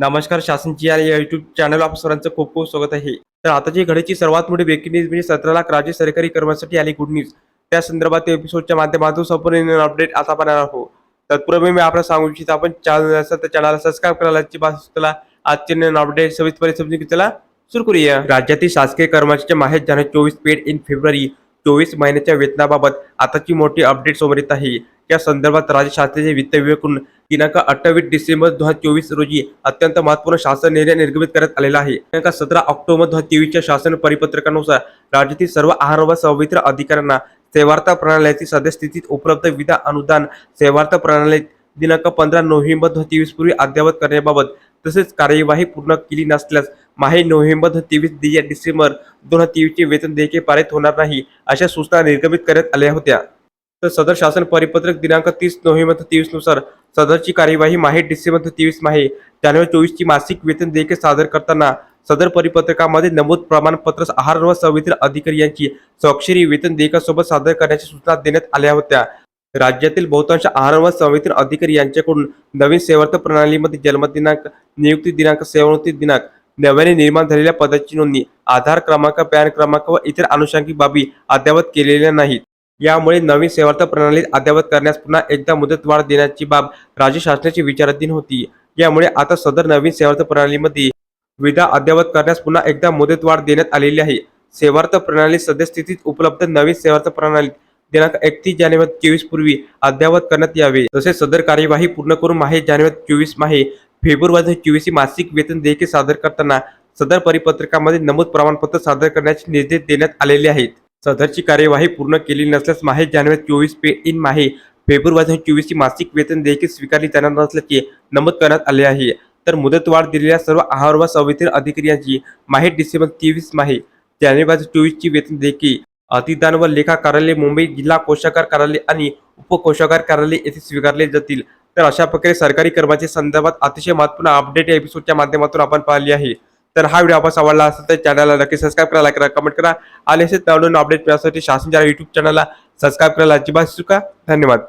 नमस्कार शासनची या YouTube channel आप सरांचं खूप खूप स्वागत आहे. तर आताची घडीची सर्वात मोठी ब्रेकिंग न्यूज म्हणजे सतरा लाख राज्य सरकारी कर्मचारी आली गुड न्यूज त्या संदर्भात एपिसोडच्या माध्यमातून संपूर्ण अपडेट आता पाहणार आहोत. तत्पूर्वी मी आपल्याला सांगू इच्छित आपण चॅनल असेल तर चॅनलला सबस्क्राईब करायला चला आजचे नवीन अपडेट सविस्तरपणे समजून घेतला सुरू करूया. राज्यातील शासकीय कर्मचाऱ्यांचे माहेर जाणे चोवीस पेड इन फेब्रुवारी चोवीस महिन्याच्या वेतनाबाबत आताची मोठी अपडेट समोर येत आहे. या संदर्भात राज्य शासनाचे वित्त विभागाकडून दिनांक अठ्ठावीस डिसेंबर दोन हजार चोवीस रोजी अत्यंत महत्त्वपूर्ण शासन निर्णय निर्गमित करण्यात आलेला आहे. दिनांक सतरा ऑक्टोबर दोन हजार तेवीसच्या शासन परिपत्रकानुसार राज्यातील सर्व आहार व संवित्र अधिकाऱ्यांना सेवार्थ प्रणालीची सद्यस्थितीत उपलब्ध विधा अनुदान सेवार्थ प्रणाली दिनांक पंधरा नोव्हेंबर दोन हजार तेवीस पूर्वी अद्ययावत करण्याबाबत तसेच कार्यवाही पूर्ण केली नसल्यास माहे नोव्हेंबर तेवीस डिसेंबर दोन हजार तेवीसचे वेतन देयके पारित होणार नाही अशा सूचना निर्गमित करण्यात आल्या होत्या. तर सदर शासन परिपत्रक दिनांक तीस नोव्हेंबर तेवीसनुसार सदरची कार्यवाही माहे डिसेंबर तेवीस माहे जानेवारी चोवीसची मासिक वेतन देयके सादर करताना सदर परिपत्रकामध्ये नमूद प्रमाणपत्र आहार व संवेदन अधिकारी यांची स्वाक्षरी वेतन देयकासोबत सादर करण्याच्या सूचना देण्यात आल्या होत्या. राज्यातील बहुतांश आहार व संवेदन अधिकारी यांच्याकडून नवीन सेवार्थ प्रणालीमध्ये जन्मदिनांक नियुक्ती दिनांक सेवानिवृत्ती दिनांक नव्याने निर्माण झालेल्या पदाची नोंदणी आधार क्रमांक पॅन क्रमांक व इतर अनुषंगिक बाबी अद्यावत केलेल्या नाहीत. यामुळे नवीन सेवार्थ प्रणालीत अद्यावत करण्यास पुन्हा एकदा मुदतवाढ देण्याची बाब राज्य शासनाची विचाराधीन होती. यामुळे आता सदर नवीन सेवार्थ प्रणालीमध्ये विधा अद्यावत करण्यास पुन्हा एकदा मुदतवाढ देण्यात आलेली आहे. सेवार्थ प्रणाली सद्यस्थितीत उपलब्ध नवीन सेवार्थ प्रणालीत दिनांक एकतीस जानेवारी चोवीस पूर्वी अद्यावत करण्यात यावे. तसेच सदर कार्यवाही पूर्ण करून माहे जानेवारी चोवीस माहे फेब्रुवारी चोवीस मासिक वेतन देयके सादर करताना सदर परिपत्रकामध्ये नमूद प्रमाणपत्र सादर करण्याचे निर्देश देण्यात आलेले आहेत. सदरची कार्यवाही पूर्ण केली नसल्यास माहे जानेवारी चोवीस पे इन माहे फेब्रुवारी चोवीस मासिक वेतन देखील स्वीकारली जाणार नसल्याचे नमूद करण्यात आले आहे. तर मुदतवाढ दिलेल्या सर्व आहार व संवितरण अधिकाऱ्यांची माहे डिसेंबर तेवीस माहे जानेवारी चोवीसची वेतन देखील अतिदान व लेखा कार्यालय मुंबई जिल्हा कोषागार कार्यालय आणि उपकोषागार कार्यालय येथे स्वीकारले जातील. तर अशा प्रकारे सरकारी कर्माच्या संदर्भात अतिशय महत्त्वपूर्ण अपडेट या एपिसोडच्या माध्यमातून आपण पाहिली आहे. तर हा व्हिडिओ आपण आवडला असेल तर चॅनलला नक्की सबस्क्राईब करा लाईक करा कमेंट करा. आणि असेच नवनवीन अपडेट मिळण्यासाठी शासनच्या युट्यूब चॅनलला सबस्क्राईब करायला अजिबात चुका धन्यवाद.